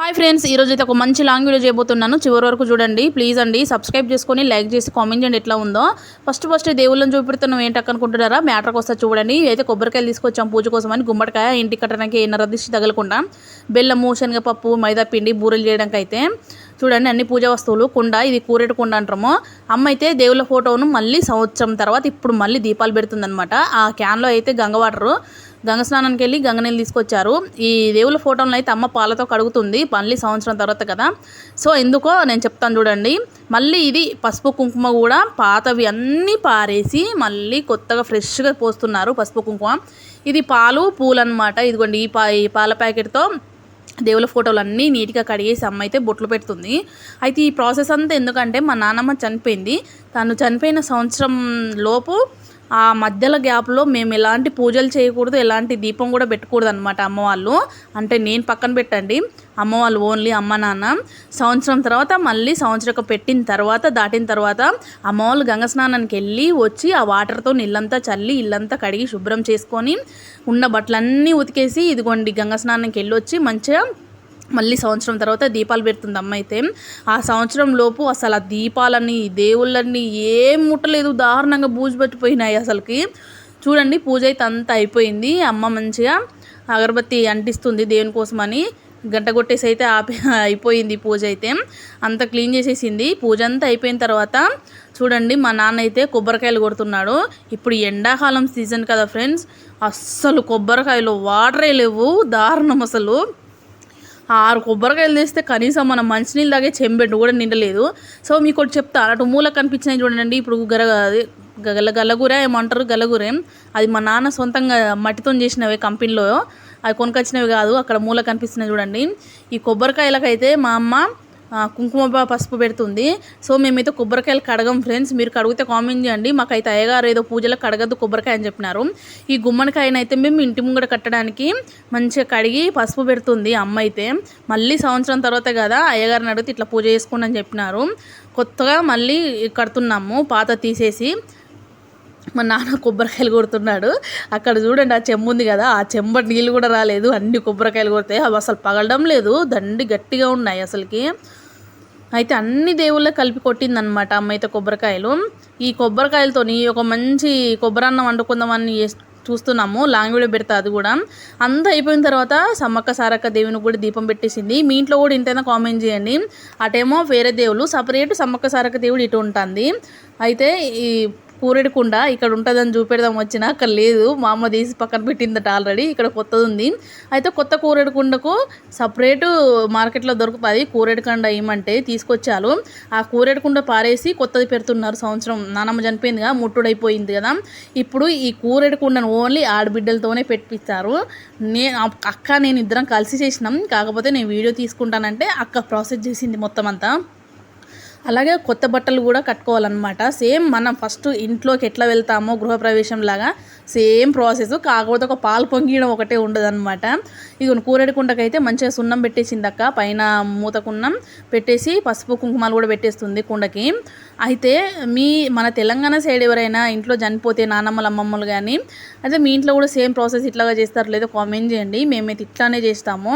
Hi friends ఈరోజు అయితే ఒక మంచి లాంగ్ వీడియో చేయబోతున్నాను. చివరి వరకు చూడండి ప్లీజ్ అండి సబ్స్క్రైబ్ చేసుకొని లైక్ చేసి కామెంట్ చేయండి ఎట్లా ఉందో. ఫస్ట్ ఫస్ట్ దేవుళ్ళని చూపెడుతున్నాం ఏంటనుకుంటున్నారా మ్యాటర్కి వస్తా చూడండి. అయితే కొబ్బరికాయలు తీసుకొచ్చాం పూజ కోసం అని గుమ్మడికాయ ఇంటి కట్టడానికి నరదిష్టి తగలకుండా. బెల్లము శనగపప్పు మైదా పిండి బూరెలు చేయడానికి అయితే చూడండి అన్ని పూజా వస్తువులు కుండ ఇది కూరేటి కుండ అంటాము. అమ్మ అయితే దేవుళ్ళ ఫోటోను మళ్ళీ సంవత్సరం తర్వాత ఇప్పుడు మళ్ళీ దీపాలు పెడుతుందనమాట ఆ క్యాన్లో అయితే గంగ వాటరు గంగ స్నానానికి వెళ్ళి గంగనీళ్ళు తీసుకొచ్చారు. ఈ దేవుళ్ళ ఫోటోలను అయితే అమ్మ పాలతో కడుగుతుంది మళ్ళీ సంవత్సరం తర్వాత కదా. సో ఎందుకో నేను చెప్తాను చూడండి. మళ్ళీ ఇది పసుపు కుంకుమ కూడా పాతవి అన్నీ పారేసి మళ్ళీ కొత్తగా ఫ్రెష్గా పోస్తున్నారు పసుపు కుంకుమ. ఇది పాలు పూలు అనమాట ఇదిగోండి ఈ పా ఈ పాల ప్యాకెట్తో దేవుళ్ళ ఫోటోలు అన్నీ నీట్గా కడిగేసి అమ్మ అయితే బొట్లు పెడుతుంది. అయితే ఈ ప్రాసెస్ అంతా ఎందుకంటే మా నాన్నమ్మ చనిపోయింది. తను చనిపోయిన సంవత్సరం లోపు ఆ మధ్యలో గ్యాప్లో మేము ఎలాంటి పూజలు చేయకూడదు ఎలాంటి దీపం కూడా పెట్టకూడదు అనమాట అమ్మవాళ్ళు. అంటే నేను పక్కన పెట్టండి. అమ్మవాళ్ళు ఓన్లీ అమ్మ నాన్న. సంవత్సరం తర్వాత మళ్ళీ సంవత్సరం పెట్టిన తర్వాత దాటిన తర్వాత అమ్మవాళ్ళు గంగ స్నానానికి వెళ్ళి వచ్చి ఆ వాటర్తో నీళ్ళంతా చల్లి ఇల్లంతా కడిగి శుభ్రం చేసుకొని ఉన్న బట్టలన్నీ ఉతికేసి ఇదిగోండి గంగ స్నానానికి వెళ్ళి వచ్చి మంచిగా మళ్ళీ సంవత్సరం తర్వాత దీపాలు పెడుతుంది అమ్మ అయితే ఆ సంవత్సరం లోపు అసలు ఆ దీపాలని దేవుళ్ళని ఏం ముట్టలేదు దారుణంగా బూజు పట్టిపోయినాయి అసలుకి. చూడండి పూజ అయితే అంతా అయిపోయింది. అమ్మ మంచిగా అగరబత్తి అంటిస్తుంది దేవుని కోసమని. గంట కొట్టేసి అయితే ఆపి అయిపోయింది పూజ అయితే. అంత క్లీన్ చేసేసింది. పూజ అంతా అయిపోయిన తర్వాత చూడండి మా నాన్న అయితే కొబ్బరికాయలు కొడుతున్నాడు. ఇప్పుడు ఎండాకాలం సీజన్ కదా ఫ్రెండ్స్. అస్సలు కొబ్బరికాయలు వాటరే లేవు. దారుణం అసలు. ఆరు కొబ్బరికాయలు తీస్తే కనీసం మనం మంచినీళ్ళు తాగే చెంబెట్టు కూడా నిండలేదు. సో మీకు ఒకటి చెప్తా. అటు మూల కనిపించినాయి చూడండి. ఇప్పుడు గర గల గలగూర ఏమంటారు గలగూరేం. అది మా నాన్న సొంతంగా మట్టితో చేసినవే కంపెనీలో. అవి కొనుకొచ్చినవి కాదు అక్కడ మూల కనిపిస్తున్నాయి చూడండి. ఈ కొబ్బరికాయలకైతే మా అమ్మ కుంకుమ పసుపు పెడుతుంది. సో మేమైతే కొబ్బరికాయలు కడగం ఫ్రెండ్స్ మీరు కడిగితే కామెంట్ చేయండి. మాకైతే అయ్యగారు ఏదో పూజలో కడగద్దు కొబ్బరికాయ అని చెప్పినారు. ఈ గుమ్మడికాయనైతే మేము ఇంటి ముంగడ కట్టడానికి మంచిగా కడిగి పసుపు పెడుతుంది అమ్మ అయితే. మళ్ళీ సంవత్సరం తర్వాత కదా అయ్యగారిని అడిగితే ఇట్లా పూజ చేసుకోండి అని చెప్పినారు. కొత్తగా మళ్ళీ కడుతున్నాము. పాత తీసేసి మా నాన్న కొబ్బరికాయలు కొడుతున్నాడు. అక్కడ చూడండి ఆ చెంబు ఉంది కదా. ఆ చెంబ నీళ్ళు కూడా రాలేదు. అన్ని కొబ్బరికాయలు కొడితే అవి అసలు పగలడం లేదు. దండి గట్టిగా ఉన్నాయి అసలుకి. అయితే అన్ని దేవుళ్ళకి కలిపి కొట్టిందనమాట అమ్మ అయితే కొబ్బరికాయలు. ఈ కొబ్బరికాయలతోని ఒక మంచి కొబ్బరన్నం వండుకుందామని చూస్తున్నాము. లాంగ్ వీడియో పెడతా అది కూడా. అంతా అయిపోయిన తర్వాత సమ్మక్క సారక్క దేవుని కూడా దీపం పెట్టేసింది. మీ ఇంట్లో కూడా ఇంతైనా కామెంట్ చేయండి. అటేమో వేరే దేవుళ్ళు సపరేట్ సమ్మక్క సారక్క దేవుడు ఇటు ఉంటుంది. అయితే ఈ కుండ ఇక్కడ ఉంటుందని చూపెడదాం వచ్చినా అక్కడ లేదు. మా అమ్మ తీసి పక్కన పెట్టిందట ఆల్రెడీ ఇక్కడ కొత్తది ఉంది అయితే కొత్త కూరేడు కుండకు సపరేటు మార్కెట్లో దొరుకుతుంది. కూరేడు కుండ ఏమంటే తీసుకొచ్చారు. ఆ కూరేడు కుండ పారేసి కొత్తది పెడుతున్నారు సంవత్సరం. నానమ్మ చనిపోయిందిగా ముట్టుడైపోయింది కదా. ఇప్పుడు ఈ కూరేడు కుండను ఓన్లీ ఆడబిడ్డలతోనే పెట్టిస్తారు. నేను అక్క నేను ఇద్దరం కలిసి చేసినాం. కాకపోతే నేను వీడియో తీసుకుంటానంటే అక్క ప్రాసెస్ చేసింది మొత్తం అంతా అలాగే కొత్త బట్టలు కూడా కట్టుకోవాలన్నమాట. సేమ్ మనం ఫస్ట్ ఇంట్లోకి ఎట్లా వెళ్తామో గృహప్రవేశం లాగా సేమ్ ప్రాసెస్. కాకపోతే ఒక పాలు పొంగియడం ఒకటే ఉండదన్నమాట. ఇక కూరడి కుండకైతే మంచిగా సున్నం పెట్టేసింది అక్క పైన మూతకున్నం పెట్టేసి పసుపు కుంకుమాలు కూడా పెట్టేస్తుంది కుండకి. అయితే మీ మన తెలంగాణ సైడ్ ఎవరైనా ఇంట్లో చనిపోతే నానమ్మలు అమ్మమ్మలు కానీ అయితే మీ ఇంట్లో కూడా సేమ్ ప్రాసెస్ ఇట్లాగా చేస్తారు లేదో కామెంట్ చేయండి. మేమైతే ఇట్లానే చేస్తాము.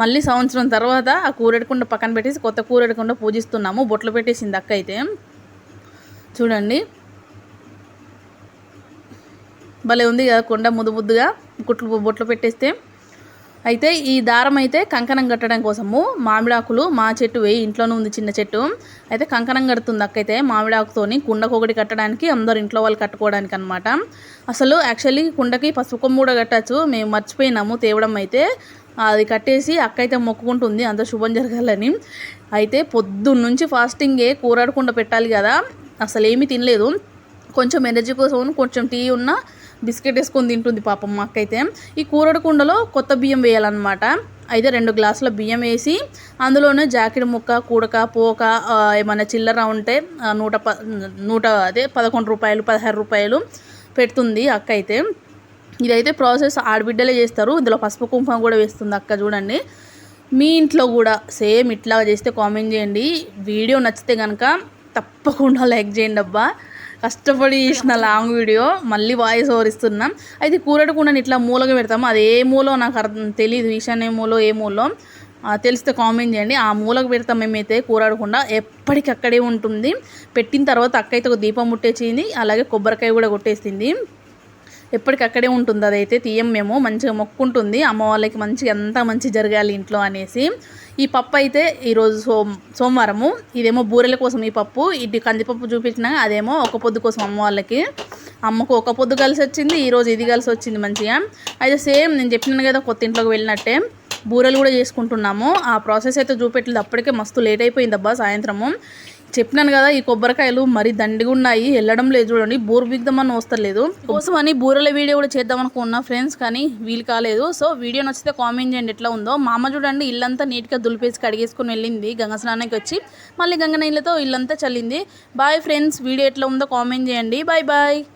మళ్ళీ సంవత్సరం తర్వాత ఆ కూరెడకుండా పక్కన పెట్టేసి కొత్త కూరెడకుండా పూజిస్తున్నాము. బొట్లు పెట్టేసింది అక్క అయితే చూడండి. భలే ఉంది కదా కొండ ముద్దు ముద్దుగా కుట్లు బొట్లు పెట్టేస్తే. అయితే ఈ దారం అయితే కంకణం కట్టడం కోసము మామిడాకులు మా చెట్టు వేయి ఇంట్లోనే ఉంది చిన్న చెట్టు. అయితే కంకణం కడుతుంది అక్కయితే మామిడాకుతోని కుండకు ఒకటి కట్టడానికి అందరు ఇంట్లో వాళ్ళు కట్టుకోవడానికి అనమాట అసలు యాక్చువల్లీ కుండకి పసుపు కొమ్మ కూడా కట్టచ్చు. మేము మర్చిపోయినాము తేవడం అయితే. అది కట్టేసి అక్క అయితే మొక్కుకుంటుంది అంత శుభం జరగాలని. అయితే పొద్దున్న నుంచి ఫాస్టింగే కూరాడకుండా పెట్టాలి కదా అసలు ఏమీ తినలేదు. కొంచెం ఎనర్జీ కోసం కొంచెం టీ ఉన్న బిస్కెట్ వేసుకొని తింటుంది పాపం మా అక్కయితే. ఈ కూరడు కుండలో కొత్త బియ్యం వేయాలన్నమాట. అయితే రెండు గ్లాసుల బియ్యం వేసి అందులోనే జాకెట్ ముక్క కూడక పోక ఏమైనా చిల్లర ఉంటే నూట ప నూట అదే పదకొండు రూపాయలు పదహారు రూపాయలు పెడుతుంది అక్క అయితే ఇదైతే ప్రాసెస్ ఆడబిడ్డలే చేస్తారు. ఇందులో పసుపు కుంకుమ కూడా వేస్తుంది అక్క చూడండి. మీ ఇంట్లో కూడా సేమ్ ఇట్లా చేస్తే కామెంట్ చేయండి. వీడియో నచ్చితే కనుక తప్పకుండా లైక్ చేయండి అబ్బా. కష్టపడి చేసిన లాంగ్ వీడియో. మళ్ళీ వాయిస్ ఓవర్ ఇస్తున్నాం. అయితే కూరడు కూడా ఇట్లా మూలగా పెడతాము. అది ఏ మూలో నాకు అర్థం తెలియదు ఈశాన్య మూలో ఏ మూలో? తెలిస్తే కామెంట్ చేయండి. ఆ మూలకు పెడతాం మేమైతే కూరాడకుండా. ఎప్పటికక్కడే ఉంటుంది. పెట్టిన తర్వాత అక్క అయితే ఒక దీపం ముట్టేసింది. అలాగే కొబ్బరికాయ కూడా కొట్టేసింది. ఎప్పటికక్కడే ఉంటుంది. అదైతే తీయం మేము. మంచిగా మొక్కుంటుంది. అమ్మ వాళ్ళకి మంచిగా అంతా మంచి జరగాలి ఇంట్లో అనేసి. ఈ పప్పు అయితే ఈరోజు సోమ సోమవారము. ఇదేమో బూరెల కోసం ఈ పప్పు. ఇటు కందిపప్పు చూపించిన అదేమో ఒక పొద్దు కోసం అమ్మ వాళ్ళకి. అమ్మకు ఒక పొద్దు కలిసి వచ్చింది. ఈరోజు ఇది కలిసి వచ్చింది మంచిగా. అయితే సేమ్ నేను చెప్పినాను కదా కొత్త ఇంట్లోకి వెళ్ళినట్టే. బూరెలు కూడా చేసుకుంటున్నాము. ఆ ప్రాసెస్ అయితే చూపెట్టలేదు అప్పటికే మస్తు లేట్ అయిపోయింది అబ్బా సాయంత్రము. చెప్పినాను కదా ఈ కొబ్బరికాయలు మరీ దండిగా ఉన్నాయి వెళ్ళడం లేదు చూడండి బూర బిగ్దామని వస్తలేదు. కోసం అని బూరెల వీడియో కూడా చేద్దాం అనుకున్నా ఫ్రెండ్స్ కానీ వీలు కాలేదు. సో వీడియో నచ్చితే కామెంట్ చేయండి ఎట్లా ఉందో. మా అమ్మ చూడండి ఇల్లంతా నీట్గా దులిపేసి కడిగేసుకుని వెళ్ళింది గంగ స్నానానికి వచ్చి. మళ్ళీ గంగ నీళ్ళతో ఇల్లంతా చల్లింది. బాయ్ ఫ్రెండ్స్ వీడియో ఎట్లా ఉందో కామెంట్ చేయండి. Bye bye